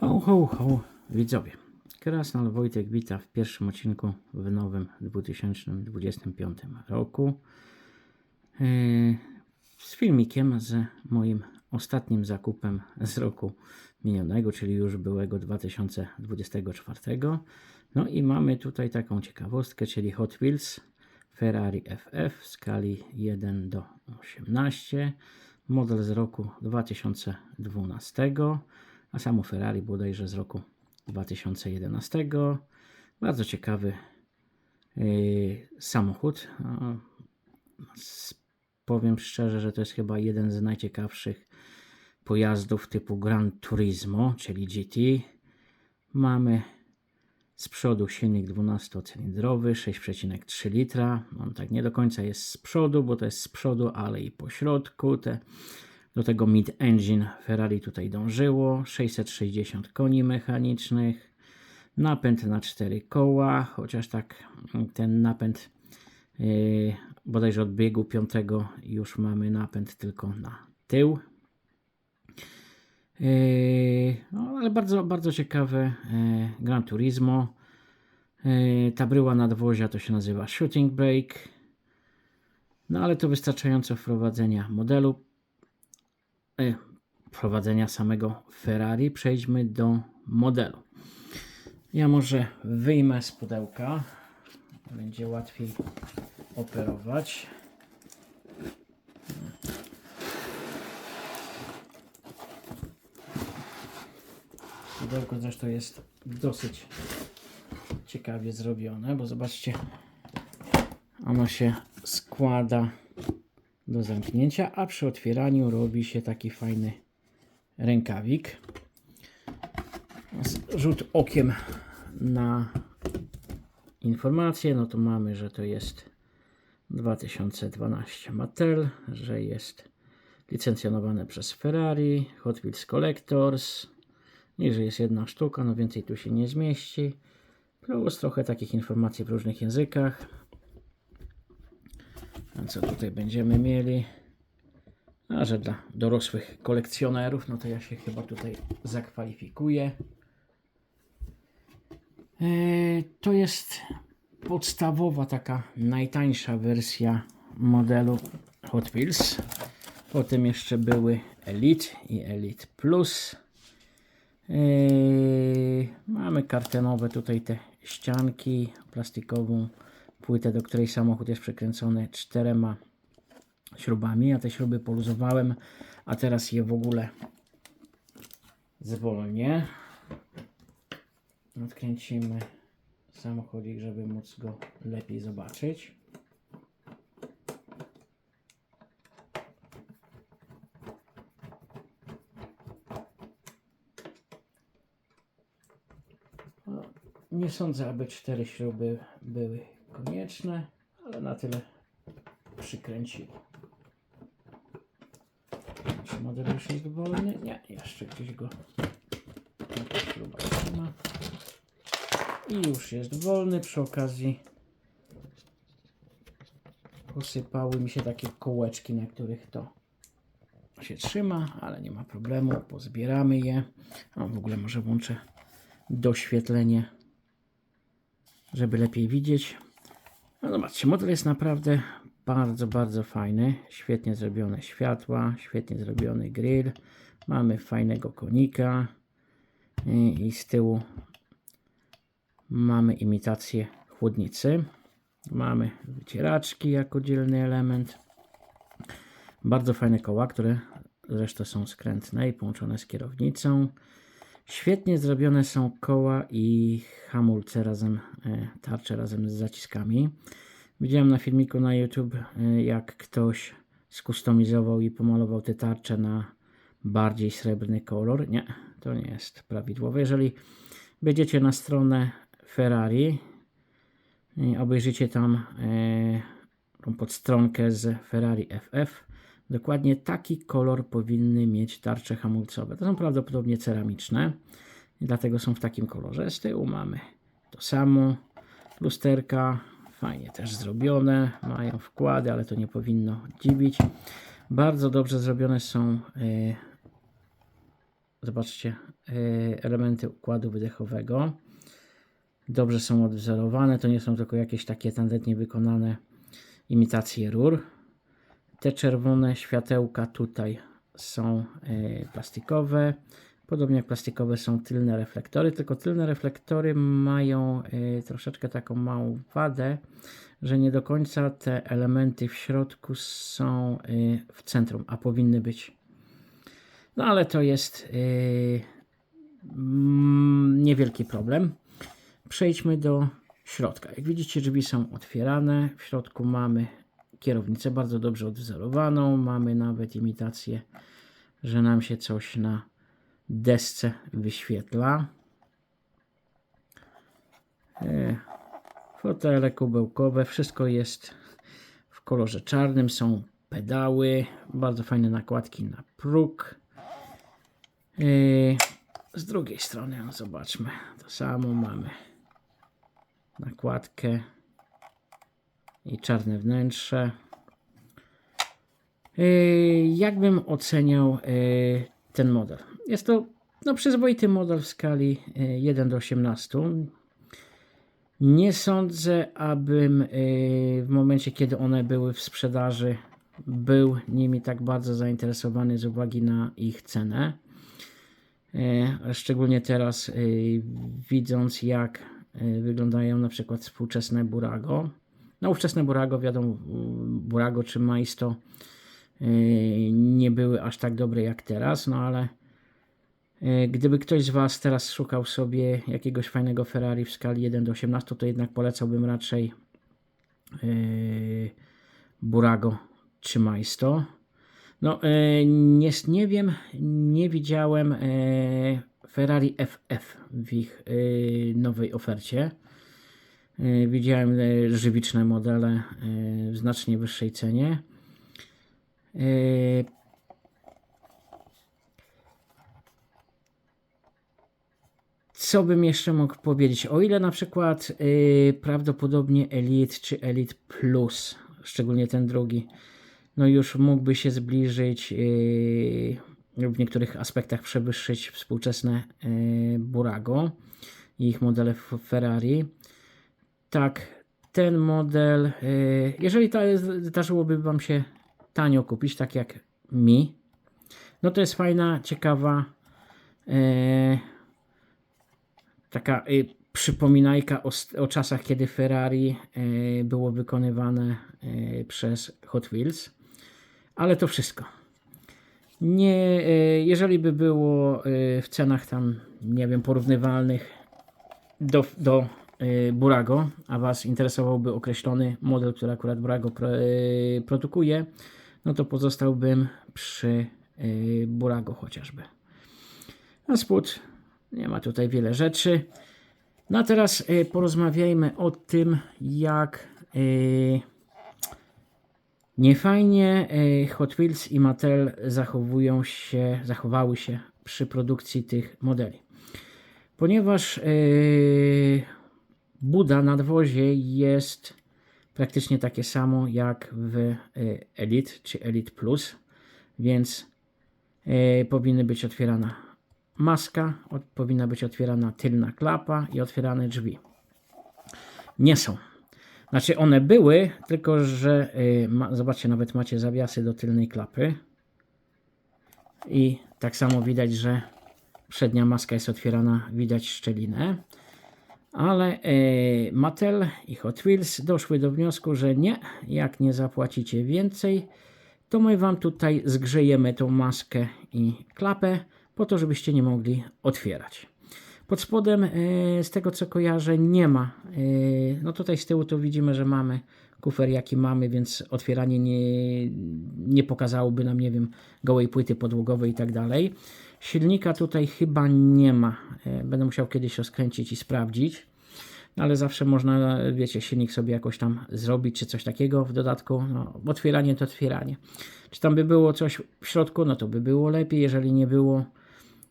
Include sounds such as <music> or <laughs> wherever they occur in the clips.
Ho, ho, ho, widzowie. Krasnal Wojtek wita w pierwszym odcinku w nowym 2025 roku. Yy, Z filmikiem z moim ostatnim zakupem z roku minionego, czyli już byłego 2024. No i mamy tutaj taką ciekawostkę, czyli Hot Wheels Ferrari FF w skali 1 do 18. Model z roku 2012 a samo Ferrari bodajże z roku 2011. Bardzo ciekawy yy, samochód. Powiem szczerze, że to jest chyba jeden z najciekawszych pojazdów typu Gran Turismo, czyli GT. Mamy z przodu silnik 12-cylindrowy, 6,3 litra. On tak nie do końca jest z przodu, bo to jest z przodu, ale i po środku. Te do tego mid-engine Ferrari tutaj dążyło. 660 koni mechanicznych. Napęd na 4 koła, chociaż tak mm, ten napęd yy, bodajże od biegu 5 już mamy napęd tylko na tył. Yy, no, ale bardzo, bardzo ciekawe yy, Gran Turismo. Yy, ta bryła nadwozia to się nazywa Shooting Brake. No ale to wystarczająco wprowadzenia modelu prowadzenia samego Ferrari, przejdźmy do modelu. Ja może wyjmę z pudełka, będzie łatwiej operować. Pudełko zresztą jest dosyć ciekawie zrobione, bo zobaczcie, ono się składa do zamknięcia, a przy otwieraniu robi się taki fajny rękawik. Rzut okiem na informacje, no to mamy, że to jest 2012 Mattel, że jest licencjonowane przez Ferrari, Hot Wheels Collectors, i że jest jedna sztuka, no więcej tu się nie zmieści. Plus trochę takich informacji w różnych językach. Co tutaj będziemy mieli? A że dla dorosłych kolekcjonerów, no to ja się chyba tutaj zakwalifikuję. Eee, To jest podstawowa, taka najtańsza wersja modelu Hot Wheels. Potem jeszcze były Elite i Elite Plus. Eee, mamy kartenowe tutaj te ścianki, plastikową płytę, do której samochód jest przykręcony czterema śrubami. Ja te śruby poluzowałem, a teraz je w ogóle zwolnię. Odkręcimy samochodzik, żeby móc go lepiej zobaczyć. No, Nie sądzę, aby cztery śruby były konieczne, ale na tyle przykręciło. Czy model już jest wolny? Nie, jeszcze gdzieś go trzyma. I już jest wolny. Przy okazji posypały mi się takie kołeczki, na których to się trzyma, ale nie ma problemu. Pozbieramy je. A w ogóle może włączę doświetlenie, żeby lepiej widzieć. No zobaczcie, model jest naprawdę bardzo, bardzo fajny. Świetnie zrobione światła, świetnie zrobiony grill. Mamy fajnego konika i, z tyłu mamy imitację chłodnicy. Mamy wycieraczki jako dzielny element. Bardzo fajne koła, które zresztą są skrętne i połączone z kierownicą. Świetnie zrobione są koła i hamulce razem, e, tarcze razem z zaciskami. Widziałem na filmiku na YouTube, e, jak ktoś skustomizował i pomalował te tarcze na bardziej srebrny kolor. Nie, to nie jest prawidłowe. Jeżeli będziecie na stronę Ferrari, obejrzycie tam e, tą podstronkę z Ferrari FF, dokładnie taki kolor powinny mieć tarcze hamulcowe. To są prawdopodobnie ceramiczne dlatego są w takim kolorze. Z tyłu mamy to samo, lusterka, fajnie też zrobione, mają wkłady, ale to nie powinno dziwić. Bardzo dobrze zrobione są e, zobaczcie, e, elementy układu wydechowego. Dobrze są odwzorowane, to nie są tylko jakieś takie tandetnie wykonane imitacje rur. Te czerwone światełka tutaj są e, plastikowe. Podobnie jak plastikowe są tylne reflektory, tylko tylne reflektory mają e, troszeczkę taką małą wadę, że nie do końca te elementy w środku są e, w centrum, a powinny być. No ale to jest mm, niewielki problem. Przejdźmy do środka. Jak widzicie, drzwi są otwierane. W środku mamy kierownicę bardzo dobrze odwzorowaną. Mamy nawet imitację, że nam się coś na desce wyświetla. E, Fotele kubełkowe, wszystko jest w kolorze czarnym. Są pedały, bardzo fajne nakładki na próg. Yy, Z drugiej strony, no zobaczmy, to samo mamy nakładkę i czarne wnętrze. Yy, Jakbym oceniał yy, ten model? Jest to no, przyzwoity model w skali yy, 1 do 18. Nie sądzę, abym w momencie, kiedy one były w sprzedaży, był nimi tak bardzo zainteresowany z uwagi na ich cenę. E, Szczególnie teraz e, widząc jak e, wyglądają na przykład współczesne Burago. No ówczesne Burago, wiadomo, Burago czy Maisto e, nie były aż tak dobre jak teraz, no ale e, gdyby ktoś z Was teraz szukał sobie jakiegoś fajnego Ferrari w skali 1 do 18, to jednak polecałbym raczej e, Burago czy Maisto. No, nie, nie wiem, nie widziałem Ferrari FF w ich nowej ofercie. E, widziałem e, żywiczne modele e, w znacznie wyższej cenie. Co bym jeszcze mógł powiedzieć? O ile na przykład prawdopodobnie Elite czy Elite Plus, szczególnie ten drugi, no już mógłby się zbliżyć y, w niektórych aspektach przewyższyć współczesne Burago i ich modele Ferrari. Tak, ten model, y, jeżeli ta, zdarzyłoby Wam się tanio kupić, tak jak mi, no to jest fajna, ciekawa y, taka y, przypominajka o, o czasach, kiedy Ferrari było wykonywane przez Hot Wheels. Ale to wszystko. Nie, jeżeli by było w cenach tam, nie wiem, porównywalnych do, do Burago, a Was interesowałby określony model, który akurat Burago y, produkuje, no to pozostałbym przy y, Burago chociażby. Na spód nie ma tutaj wiele rzeczy. No a teraz y, porozmawiajmy o tym, jak y, niefajnie y, Hot Wheels i Mattel zachowują się, zachowały się przy produkcji tych modeli. Ponieważ y, Buda na dwozie jest praktycznie takie samo jak w y, Elite czy Elite Plus, więc y, powinny być otwierana maska, powinna być otwierana tylna klapa i otwierane drzwi. Nie są. Znaczy one były, tylko że y, zobaczcie, nawet macie zawiasy do tylnej klapy. I tak samo widać, że przednia maska jest otwierana, widać szczelinę. Ale y, Mattel i Hot Wheels doszły do wniosku, że nie, jak nie zapłacicie więcej, to my wam tutaj zgrzejemy tą maskę i klapę, po to, żebyście nie mogli otwierać. Pod spodem, e, z tego co kojarzę, nie ma. e, No tutaj z tyłu to widzimy, że mamy kufer jaki mamy, więc otwieranie nie, nie pokazałoby nam, nie wiem, gołej płyty podłogowej i tak dalej. Silnika tutaj chyba nie ma. E, Będę musiał kiedyś rozkręcić i sprawdzić. No, ale zawsze można, wiecie, silnik sobie jakoś tam zrobić, czy coś takiego w dodatku. No, otwieranie to otwieranie. Czy tam by było coś w środku, no to by było lepiej. Jeżeli nie było,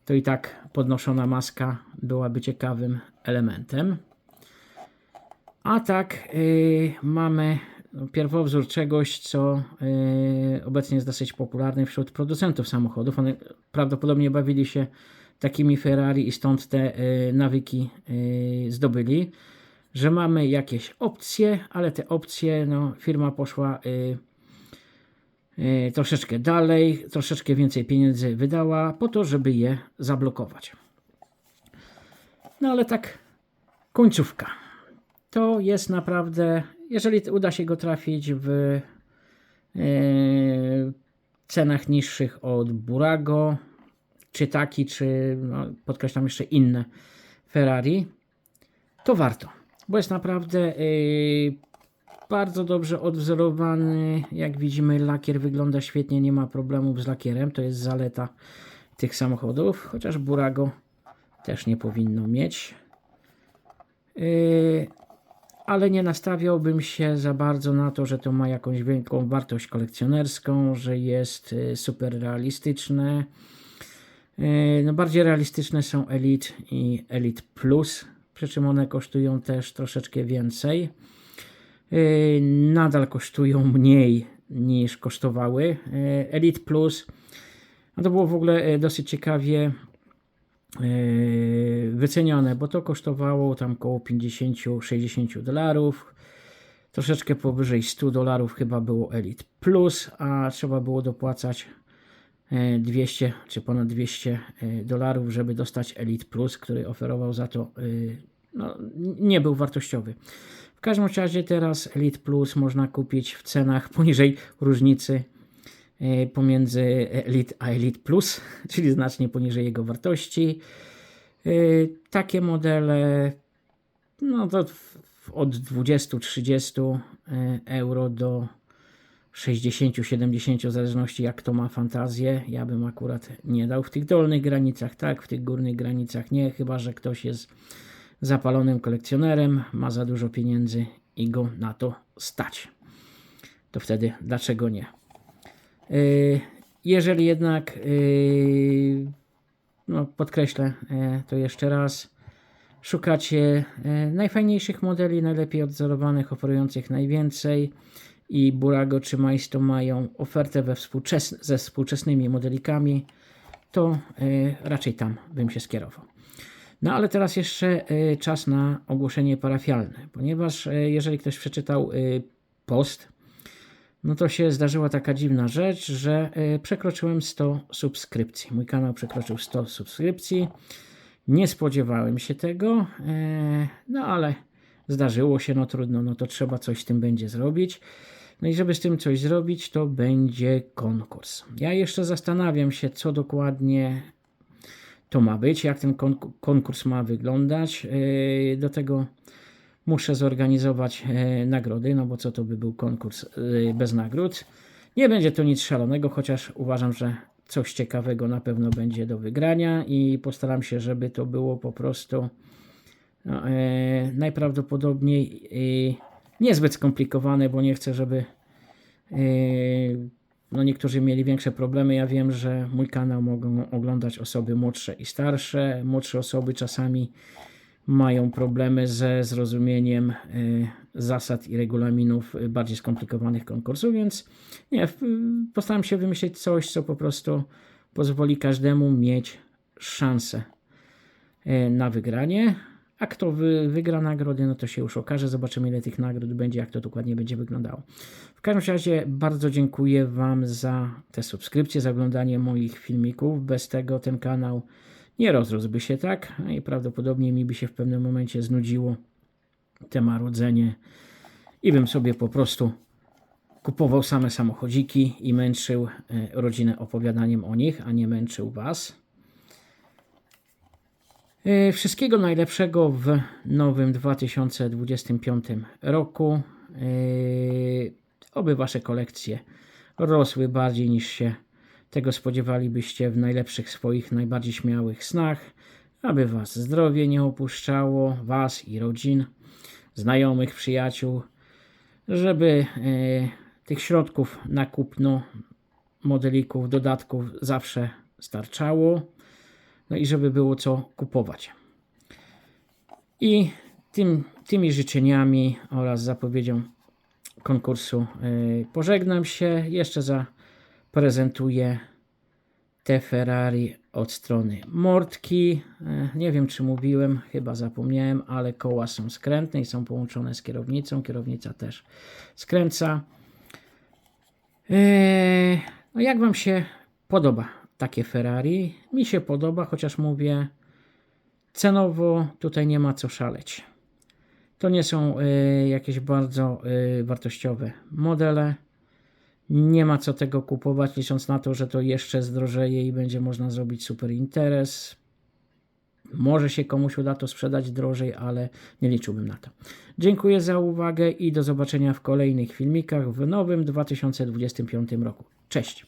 to i tak podnoszona maska byłaby ciekawym elementem. A tak yy, mamy pierwowzór czegoś, co yy, obecnie jest dosyć popularny wśród producentów samochodów. One prawdopodobnie bawili się takimi Ferrari i stąd te e, nawyki e, zdobyli, że mamy jakieś opcje, ale te opcje, no, firma poszła e, e, troszeczkę dalej, troszeczkę więcej pieniędzy wydała po to, żeby je zablokować. No ale tak, końcówka. To jest naprawdę, jeżeli uda się go trafić w e, cenach niższych od Burago, czy taki, czy no, podkreślam jeszcze inne Ferrari, to warto, bo jest naprawdę yy, bardzo dobrze odwzorowany. Jak widzimy, lakier wygląda świetnie, nie ma problemów z lakierem. To jest zaleta tych samochodów, chociaż Burago też nie powinno mieć. Yy, ale nie nastawiałbym się za bardzo na to, że to ma jakąś wielką wartość kolekcjonerską, że jest y, super realistyczne. Y, No bardziej realistyczne są Elite i Elite Plus, przy czym one kosztują też troszeczkę więcej. Y, Nadal kosztują mniej niż kosztowały. Elite Plus, no to było w ogóle dosyć ciekawie wycenione, bo to kosztowało tam około 50-60 dolarów. Troszeczkę powyżej 100 dolarów chyba było Elite Plus, a trzeba było dopłacać e, 200 czy ponad 200 e, dolarów, żeby dostać Elite Plus, który oferował za to, no, nie był wartościowy. W każdym razie teraz Elite Plus można kupić w cenach poniżej różnicy pomiędzy Elite a Elite Plus, <laughs> czyli znacznie poniżej jego wartości. E, Takie modele no to od 20-30 e, euro do 60-70 w zależności jak to ma fantazję. Ja bym akurat nie dał w tych dolnych granicach, tak, w tych górnych granicach nie, chyba że ktoś jest zapalonym kolekcjonerem, ma za dużo pieniędzy i go na to stać. To wtedy dlaczego nie? Yy, Jeżeli jednak, yy, no podkreślę e, to jeszcze raz, szukacie najfajniejszych modeli, najlepiej odzorowanych, oferujących najwięcej i Burago czy Maisto mają ofertę we ze współczesnymi modelikami, to raczej tam bym się skierował. No ale teraz jeszcze czas na ogłoszenie parafialne, ponieważ jeżeli ktoś przeczytał post, no to się zdarzyła taka dziwna rzecz, że e, przekroczyłem 100 subskrypcji. Mój kanał przekroczył 100 subskrypcji. Nie spodziewałem się tego, e, no ale zdarzyło się, no trudno, no to trzeba coś z tym będzie zrobić. No i żeby z tym coś zrobić, to będzie konkurs. Ja jeszcze zastanawiam się, co dokładnie to ma być, jak ten konk- konkurs ma wyglądać. E, Do tego muszę zorganizować e, nagrody, no bo co to by był konkurs e, bez nagród. Nie będzie to nic szalonego, chociaż uważam, że coś ciekawego na pewno będzie do wygrania i postaram się, żeby to było po prostu no, e, najprawdopodobniej e, niezbyt skomplikowane, bo nie chcę, żeby e, no niektórzy mieli większe problemy. Ja wiem, że mój kanał mogą oglądać osoby młodsze i starsze. Młodsze osoby czasami mają problemy ze zrozumieniem e, zasad i regulaminów e, bardziej skomplikowanych konkursów, więc nie, postaram się wymyślić coś, co po prostu pozwoli każdemu mieć szansę e, na wygranie. A kto wy, wygra nagrody, no to się już okaże. Zobaczymy, ile tych nagród będzie, jak to dokładnie będzie wyglądało. W każdym razie bardzo dziękuję Wam za te subskrypcje, za oglądanie moich filmików. Bez tego ten kanał nie rozrósłby się tak i prawdopodobnie mi by się w pewnym momencie znudziło te marudzenie i bym sobie po prostu kupował same samochodziki i męczył e, rodzinę opowiadaniem o nich, a nie męczył Was. E, Wszystkiego najlepszego w nowym 2025 roku. E, Oby Wasze kolekcje rosły bardziej niż się tego spodziewalibyście w najlepszych swoich, najbardziej śmiałych snach. Aby Was zdrowie nie opuszczało, Was i rodzin, znajomych, przyjaciół, żeby e, tych środków na kupno modelików, dodatków zawsze starczało. No i żeby było co kupować. I tym, tymi życzeniami oraz zapowiedzią konkursu y, pożegnam się. Jeszcze zaprezentuję te Ferrari od strony Mortki. E, Nie wiem, czy mówiłem, chyba zapomniałem, ale koła są skrętne i są połączone z kierownicą. Kierownica też skręca. Eee, no jak Wam się podoba takie Ferrari? Mi się podoba, chociaż mówię, cenowo tutaj nie ma co szaleć. To nie są e, jakieś bardzo e, wartościowe modele. Nie ma co tego kupować, licząc na to, że to jeszcze zdrożeje i będzie można zrobić super interes. Może się komuś uda to sprzedać drożej, ale nie liczyłbym na to. Dziękuję za uwagę i do zobaczenia w kolejnych filmikach w nowym 2025 roku. Cześć!